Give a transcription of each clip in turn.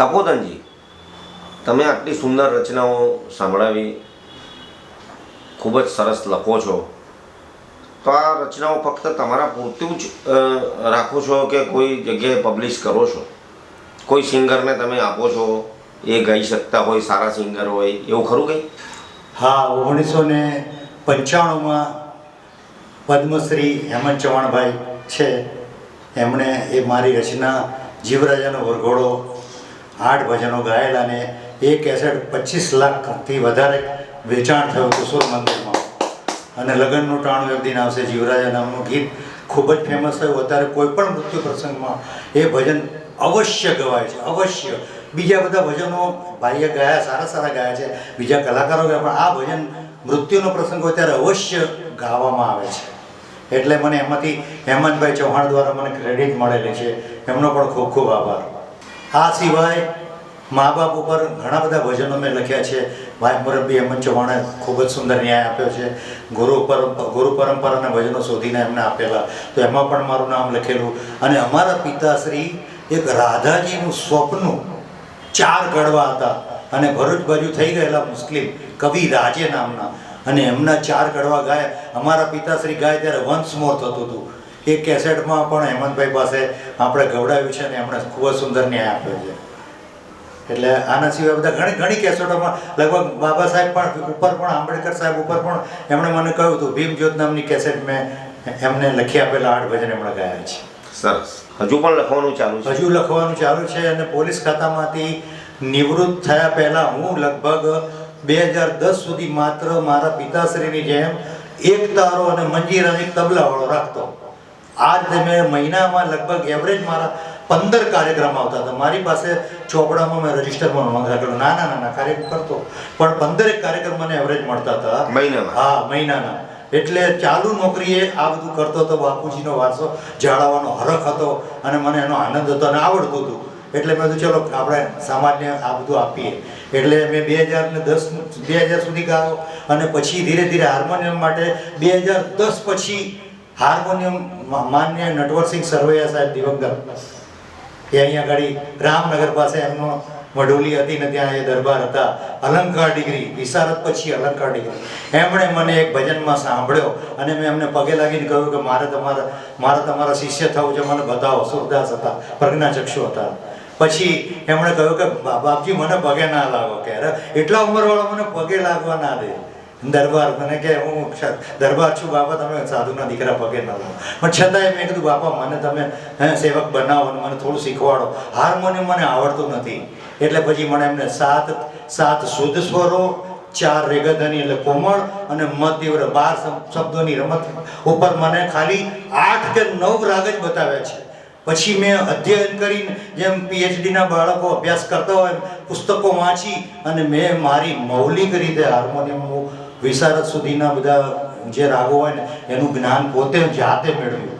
તપોધનજી તમે આટલી સુંદર રચનાઓ સાંભળાવી, ખૂબ જ સરસ લખો છો. તો આ રચનાઓ ફક્ત તમારા પૂરતું જ રાખો છો કે કોઈ જગ્યાએ પબ્લિશ કરો છો? કોઈ સિંગરને તમે આપો છો, એ ગાઈ શકતા હોય, સારા સિંગર હોય, એવું ખરું કંઈ? હા, ઓગણીસો ને પંચાણુંમાં પદ્મશ્રી હેમંત ચૌહાણભાઈ છે. એમણે એ મારી રચના જીવરાજાનો વરઘોડો આઠ ભજનો ગાયેલા અને એ કેસેટ પચીસ લાખથી વધારે વેચાણ થયું હતું મંદિરમાં. અને લગ્નનું ટાણું એક દિન આવશે, જીવરાજા નામનું ગીત ખૂબ જ ફેમસ થયું. અત્યારે કોઈ પણ મૃત્યુ પ્રસંગમાં એ ભજન અવશ્ય ગવાય છે, અવશ્ય. બીજા બધા ભજનો ભાઈએ ગાયા, સારા સારા ગાયા છે, બીજા કલાકારો ગયા, પણ આ ભજન મૃત્યુનો પ્રસંગ હોય ત્યારે અવશ્ય ગાવામાં આવે છે. એટલે મને એમાંથી હેમંતભાઈ ચૌહાણ દ્વારા મને ક્રેડિટ મળેલી છે. એમનો પણ ખૂબ ખૂબ આભાર. આ સિવાય મા બાપ ઉપર ઘણા બધા ભજનો મેં લખ્યા છે. ભાઈ મુરબ્બી હેમંત ચૌહાણે ખૂબ જ સુંદર ન્યાય આપ્યો છે. ગુરુ પર, ગુરુ પરંપરાના ભજનો શોધીને એમને આપેલા. તો એમાં પણ મારું નામ લખેલું. અને અમારા પિતાશ્રી એક રાધાજીનું સ્વપ્ન ચાર ગડવા હતા. અને ભરૂચ બાજુ થઈ ગયેલા મુસ્લિમ કવિ રાજે નામના. અને એમના ચાર ગડવા ગાય. અમારા પિતાશ્રી ગાય ત્યારે વંશ મોર થતું હતું. એ કેસેટમાં પણ હેમંતભાઈ પાસે આપણે ગવડાવ્યું છે અને એમણે ખૂબ જ સુંદર ન્યાય આપ્યો છે. એટલે આના સિવાય બધા ઘણી ઘણી કેસેટોમાં લગભગ બાબા સાહેબ પણ ઉપર પણ આંબેડકર સાહેબ ઉપર પણ એમણે મને કહ્યું હતું ભીમ જ્યોત નામની કેસેટ મેં એમને લખી આપેલા આઠ ભજન એમણે ગાયા છે. સરસ. હજુ પણ લખવાનું ચાલુ છે? હજુ લખવાનું ચાલુ છે અને પોલીસ ખાતામાંથી નિવૃત્ત થયા પહેલા હું લગભગ બે હજાર દસ સુધી માત્ર મારા પિતાશ્રીની જેમ એક તારો અને મંજીરાની તબલાવાળો રાખતો. આ રીતે મેં મહિનામાં લગભગ એવરેજ મારા પંદર કાર્યક્રમ આવતા હતા. મારી પાસે ચોપડામાં મેં રજીસ્ટરમાં નોંધ રાખેલું. નાના નાના કાર્યક્રમ કરતો. પણ પંદરેક કાર્યક્રમ મને એવરેજ મળતા હતા. મહિનામાં? હા મહિનાના. એટલે ચાલુ નોકરીએ આ બધું કરતો હતો. બાપુજીનો વારસો જાળવવાનો હરખ હતો અને મને એનો આનંદ હતો અને આવડતું હતું. એટલે મેં કીધું ચલો આપણે સમાજને આ બધું આપીએ. એટલે મેં બે હજાર ને દસ બે હજાર સુધી ગાયો અને પછી ધીરે ધીરે હાર્મોનિયમ માટે બે હજાર દસ પછી હાર્મોનિયમ માન્ય નટવરસિંહ સરવૈયા સાહેબ, દિવંગત. એ અહીંયા આગળ રામનગર પાસે એમનો મઢોલી હતી ને ત્યાં એ દરબાર હતા. અલંકાર ડિગ્રી, વિશારદ પછી અલંકાર ડિગ્રી. એમણે મને એક ભજનમાં સાંભળ્યો અને મેં એમને પગે લાગીને કહ્યું કે મારે તમારા મારે તમારા શિષ્ય થવું છે, મને બતાવો. સુરદાસ હતા, પ્રજ્ઞાચક્ષુ હતા. પછી એમણે કહ્યું કે બાપજી મને પગે ના લાગો. કે એટલા ઉંમરવાળો મને પગે લાગવા ના દે. દરબાર મને કે હું દરબાર છું બાપા, તમે સાધુના દીકરા પગે ન પણ છતાંય મેં કીધું, બાપા, મને તમે સેવક બનાવો અને મને થોડું શીખવાડો. હાર્મોનિયમ મને આવડતું નથી. એટલે પછી મને એમને સાત સાત શુદ્ધ સ્વરો, ચાર રેગધની એટલે કોમળ અને મધ્યવ્ર બાર શબ્દોની રમત ઉપર મને ખાલી આઠ કે નવ રાગ જ બતાવ્યા છે. પછી મેં અધ્યયન કરીને જેમ પીએચડીના બાળકો અભ્યાસ કરતા હોય પુસ્તકો વાંચી અને મેં મારી મૌલિક રીતે હાર્મોનિયમનું વિશારદ સુધીના બધા જે રાગો હોય ને એનું જ્ઞાન પોતે જાતે મેળવ્યું.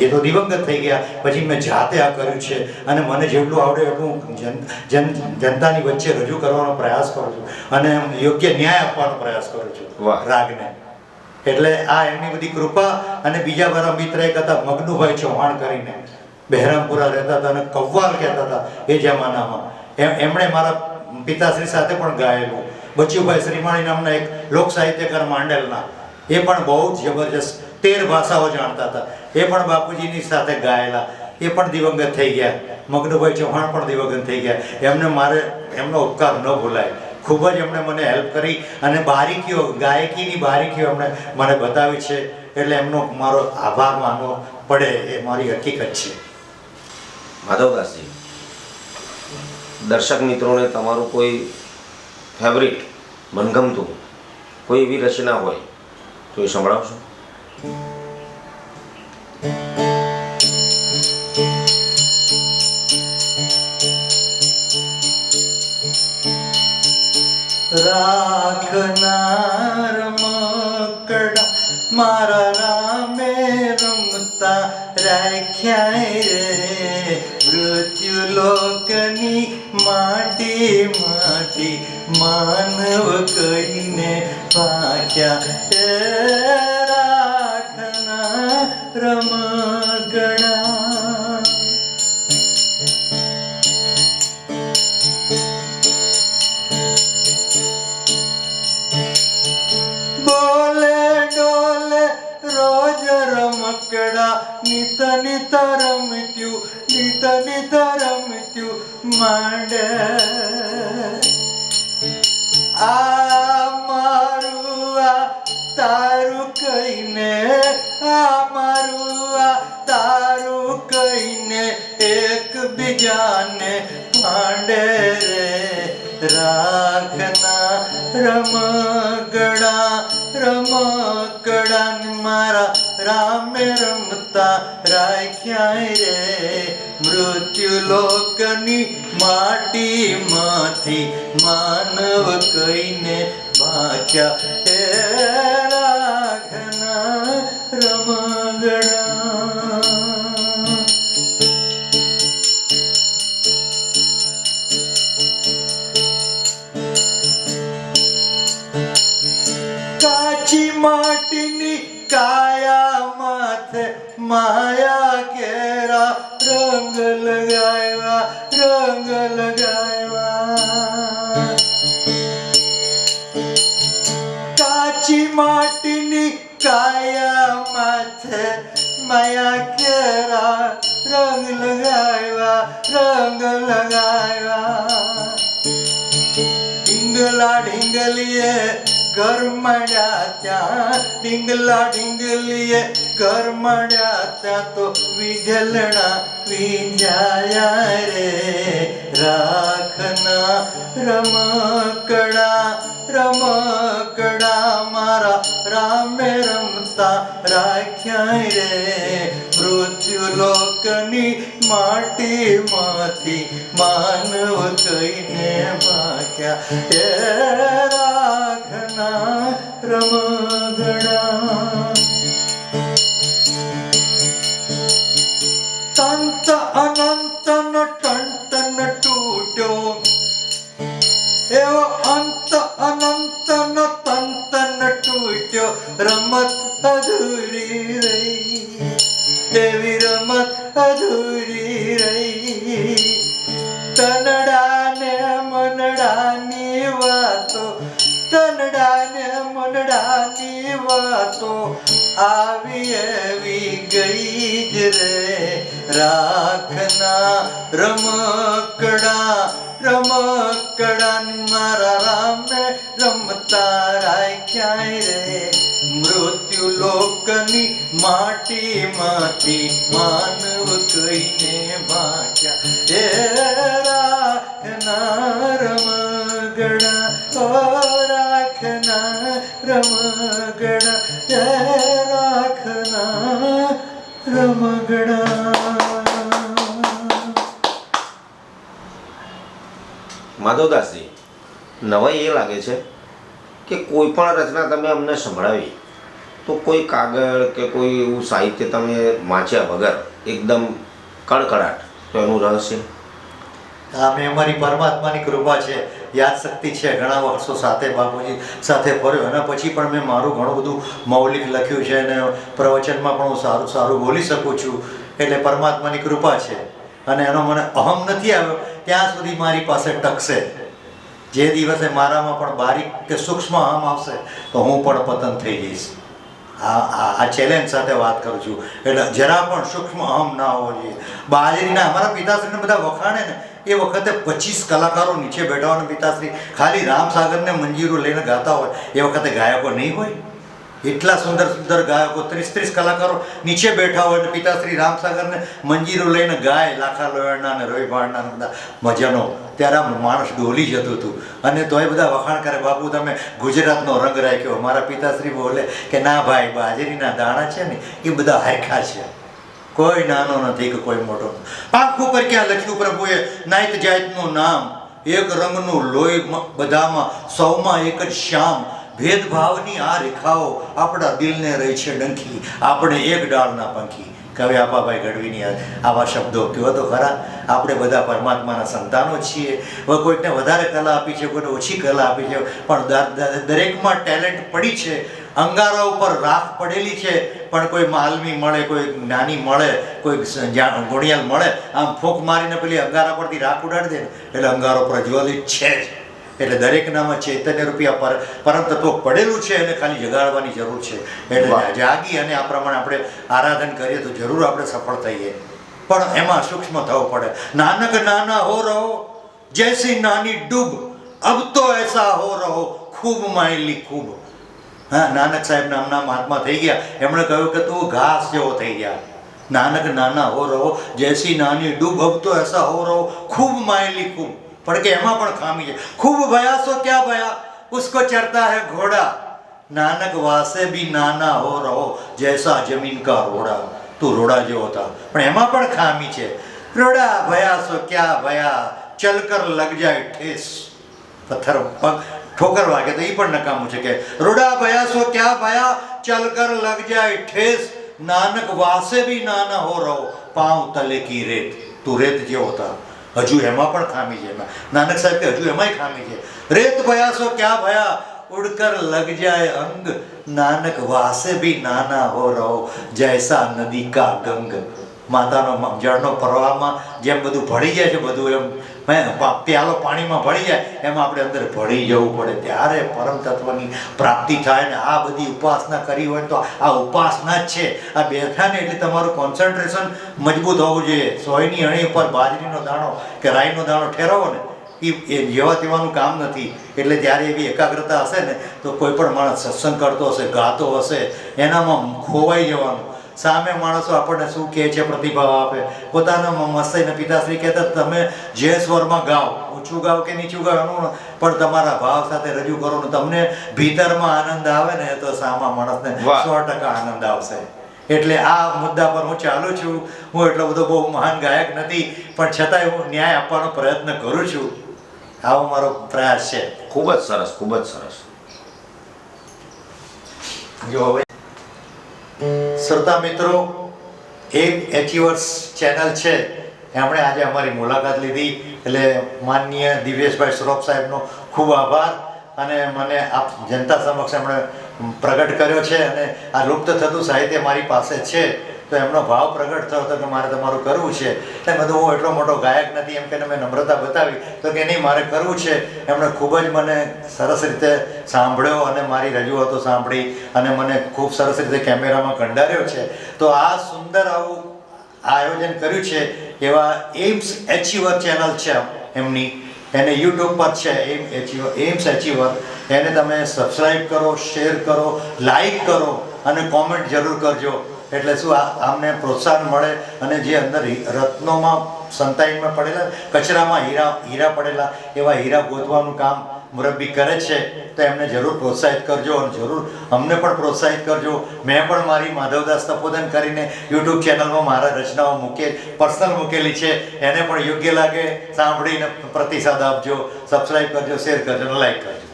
એ તો દિવંગત થઈ ગયા. પછી મેં જાતે આ કર્યું છે અને મને જેટલું આવડે એટલું જન જન જનતાની વચ્ચે રજૂ કરવાનો પ્રયાસ કરું છું અને યોગ્ય ન્યાય આપવાનો પ્રયાસ કરું છું રાગને. એટલે આ એમની બધી કૃપા અને બીજા મારા મિત્ર એક હતા મગનુભાઈ ચૌહાણ કરીને. બહેરામપુરા રહેતા હતા અને કવ્વાલ કહેતા હતા એ જમાનામાં. એમ, એમણે મારા પિતાશ્રી સાથે પણ ગાયેલું. બચુભાઈ શ્રીમાણી નામના એક લોક સાહિત્યકાર માંડેલના. એ પણ બહુ જ જબરજસ્ત તેર ભાષાઓ જાણતા હતા. એ પણ બાપુજીની સાથે ગાયેલા. એ પણ દિવંગત થઈ ગયા. મગનુભાઈ ચૌહાણ પણ દિવંગત થઈ ગયા. એમને મારે, એમનો ઉપકાર ન ભૂલાય. ખૂબ જ એમણે મને હેલ્પ કરી અને બારીકીઓ, ગાયકીની બારીકીઓ એમણે મને બતાવી છે. એટલે એમનો મારો આભાર માનવો પડે એ મારી હકીકત છે. માધવદાસજી. દર્શક મિત્રોને તમારું કોઈ ફેવરિટ મનગમતું કોઈ એવી રચના હોય, તો એ સંભળાવશો. રાખનાર મકડા મારા તારું એક એકબીજાને પાંડે રે. રાખના રમકડા રમકડા મારા રામે રમતા રાખ્યા રે. મૃત્યુ લોકની માટીમાંથી માનવ કહીને ભાખ્યા ઢીંગલીએ ઘર મળ્યા ત્યાં. ઢીંગલા ઢીંગલીએ ઘર મળ્યા ત્યાં તો વિજલણા વિંજાયા રે. રાખના રમકડા રમકડા મારા રામે રમતા રાખ્યા રે. મૃત્યુ લોકની માટીમાંથી માનવ કહીને માખ્યા હે રાખના રમગડા મનડાની વાતો, તનડાને મનડાની વાતો આવી એવી ગઈ જ રે. રાખના રમકડા રમકડા મારા રામને રમતા રાખ્યા રે. મૃત્યુ લોકની માટીમાંથી માનવ કહીને વાંચ્યા. હે રાખના નવાઈ એ લાગે છે કે કોઈ પણ રચના તમે અમને સંભળાવી, તો કોઈ કાગળ કે કોઈ એવું સાહિત્ય તમે વાંચ્યા વગર એકદમ કડકડાટ, તો એનું રહસ્ય? અમે અમારી પરમાત્માની કૃપા છે યાદ શક્તિ છે, ઘણા વર્ષો સાથે બાપુજી સાથે ફર્યો અને પછી પણ મેં મારું ઘણું બધું મૌલિક લખ્યું છે અને પ્રવચનમાં પણ હું સારું સારું બોલી શકું છું, એટલે પરમાત્માની કૃપા છે. અને એનો મને અહમ નથી આવ્યો, ત્યાં સુધી મારી પાસે ટકશે. જે દિવસે મારામાં પણ બારીક કે સૂક્ષ્મ હમ આવશે, તો હું પણ પતન થઈ જઈશ. આ આ ચેલેન્જ સાથે વાત કરું છું. એટલે જરા પણ સૂક્ષ્મ અહમ ના હોવો જોઈએ. બાજરીના અમારા પિતાશ્રીને બધા વખાણે ને, એ વખતે પચીસ કલાકારો નીચે બેઠા હોય પિતાશ્રી, ખાલી રામસાગરને મંજીરો લઈને ગાતા હોય, એ વખતે ગાયકો નહીં હોય? એટલા સુંદર સુંદર ગાયકો, ત્રીસ ત્રીસ કલાકારો નીચે બેઠા હોય અને પિતાશ્રી રામસાગરને મંજીરો લઈને ગાય, લાખા લોયણના અને રવિ ભાણના બધા મજાનો. ત્યારે આમ માણસ ડોલી જતું હતું. અને તોય બધા વખાણ કરે, બાપુ, તમે ગુજરાતનો રંગ રાખ્યો. મારા પિતાશ્રી બોલે કે, ના ભાઈ, બાજરીના દાણા છે ને, એ બધા હાયખા છે. કોઈ નાનો નથી કે કોઈ મોટો. પાક ઉપર ક્યાં લખ્યું, પ્રભુએ નાયત જાતનું નામ, એક રંગનું લોહી બધામાં, સૌમાં એક જ શ્યામ ભેદભાવની આ રેખાઓ આપણા દિલને રહી છે ડંખી. આપણે એક ડાળના પંખી. કવિ આપાભાઈ ગઢવીની આવા શબ્દો કહો તો ખરા? આપણે બધા પરમાત્માના સંતાનો છીએ. હવે કોઈકને વધારે કલા આપી છે, કોઈને ઓછી કલા આપી છે, પણ દરેકમાં ટેલેન્ટ પડી છે. અંગારા ઉપર રાખ પડેલી છે, પણ કોઈ માલમી મળે, કોઈ નાની મળે, કોઈ ગુણિયાલ મળે, આમ ફૂંક મારીને પેલી અંગારા પરથી રાખ ઉડાડી દે એટલે અંગારો પ્રજ્વલિત છે જ. એટલે દરેકનામાં ચૈતન્ય રૂપિયા પર પરમ તત્વ પડેલું છે અને ખાલી જગાડવાની જરૂર છે. એટલે જાગી અને આ પ્રમાણે આપણે આરાધન કરીએ તો જરૂર આપણે સફળ થઈએ. પણ એમાં સૂક્ષ્મ થવું પડે. નાનક નાના હો રહો જૈસી નાની ડૂબ અબ તો એસા હો રહો ખૂબ માયલી ખૂબ. હા નાનક સાહેબ નામના મહાત્મા થઈ ગયા. એમણે કહ્યું કે તું ઘાસ જેવો થઈ ગયા નાનક નાના હો રહો જૈસી નાની ડૂબ અબ તો એસા હો રહો ખૂબ માયલી ખૂબ. પણ કે એમાં પણ ખામી છે ખૂબ ભયા સો ક્યાં ભયા ઉસકો ચરતા હે ઘોડા નાનક વાસે ભી નાના હો રહો જૈસા જમીન કા રોડા તું રોડા જેવો હતા પણ એમાં પણ ખામી છે રોડા ભયા સો ક્યાં ભયા ચલ કર લગ જાય ઠેસ પથ્થર પગ ઠોકર વાગે તો એ પણ નકામું છે કે રોડા ભયા સો ક્યાં ભયા ચલ કર લગ જાય ઠેસ નાનક વાસે ભી નાના હો રહો પાઉં તલે કી રેત તું રેત જેવો હતા હજુ એમાં પણ ખામી છે. નાનક સાહેબ કે હજુ એમાંય ખામી છે. રેત ભયા સો ક્યાં ભયા? ઉડકર લગ જાય અંગ. નાનક વાસે ભી નાના હો રહો, જૈસા નદી કા ગંગ. માતાનો જળનો પ્રવાહમાં જેમ બધું ભળી જાય છે, બધું એમ પ્યાલો પાણીમાં ભળી જાય, એમાં આપણે અંદર ભળી જવું પડે. ત્યારે પરમ તત્વની પ્રાપ્તિ થાય ને આ બધી ઉપાસના કરી હોય તો આ ઉપાસના જ છે. આ બેઠા ને એટલે તમારું કોન્સન્ટ્રેશન મજબૂત હોવું જોઈએ. સોયની અણી ઉપર બાજરીનો દાણો કે રાઈનો દાણો ઠેરવો ને એ એ જેવા તેવાનું કામ નથી. એટલે જ્યારે એવી એકાગ્રતા હશે ને, તો કોઈ પણ માણસ સત્સંગ કરતો હશે, ગાતો હશે, એનામાં ખોવાઈ જવાનું. સામે માણસો આપણને શું કહે છે પ્રતિભાવ આપે. પોતાના મસ્તઈને પિતાશ્રી કહેતા તમે જે સ્વરમાં ગાઓ ઊંચું ગાઓ કે નીચું ગાઓ એનું પણ તમારા ભાવ સાથે રજૂ કરો ને તમને ભીતરમાં આનંદ આવે ને તો સામા માણસને સો ટકા આનંદ આવશે. એટલે આ મુદ્દા પર હું ચાલુ છું. હું એટલો બધો બહુ મહાન ગાયક નથી પણ છતાંય હું ન્યાય આપવાનો પ્રયત્ન કરું છું. આવો મારો પ્રયાસ છે. ખૂબ જ સરસ ખૂબ જ સરસ. જો હવે શ્રોતા મિત્રો, એક એચીવર્સ ચેનલ છે. એમણે આજે અમારી મુલાકાત લીધી. એટલે માનનીય દિવ્યેશભાઈ શ્રોફ સાહેબનો ખૂબ આભાર અને મને આપ જનતા સમક્ષ એમણે પ્રગટ કર્યો છે અને આ લુપ્ત થતું સાહિત્ય મારી પાસે છે. તો એમનો ભાવ પ્રગટ થયો હતો કે મારે તમારું કરવું છે. એટલે બધું હું એટલો મોટો ગાયક નથી. એમ કે મેં નમ્રતા બતાવી. તો કે નહીં, મારે કરવું છે. એમણે ખૂબ જ મને સરસ રીતે સાંભળ્યો અને મારી રજૂઆતો સાંભળી અને મને ખૂબ સરસ રીતે કેમેરામાં કંડાર્યો છે. તો આ સુંદર આવું આયોજન કર્યું છે એવા એમ્સ એચીવર ચેનલ છે એમની. એને યુટ્યુબ પર છે એમ એચીવર એમ્સ એચીવર. એને તમે સબસ્ક્રાઈબ કરો, શેર કરો લાઈક કરો અને કોમેન્ટ જરૂર કરજો. એટલે શું આમને પ્રોત્સાહન મળે અને જે અંદર રત્નોમાં સંતાઈમાં પડેલા, કચરામાં હીરા હીરા પડેલા એવા હીરા ગોતવાનું કામ મુરબ્બી કરે છે, તો એમને જરૂર પ્રોત્સાહિત કરજો અને જરૂર અમને પણ પ્રોત્સાહિત કરજો. મેં પણ મારી માધવદાસ તપોદન કરીને યુટ્યુબ ચેનલમાં મારા રચનાઓ મૂકે, પર્સનલ મૂકેલી છે. એને પણ યોગ્ય લાગે, સાંભળીને પ્રતિસાદ આપજો સબસ્ક્રાઈબ કરજો, શેર કરજો અને લાઈક કરજો.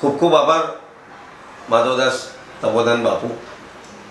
ખૂબ ખૂબ આભાર, માધવદાસ તપોદન બાપુ.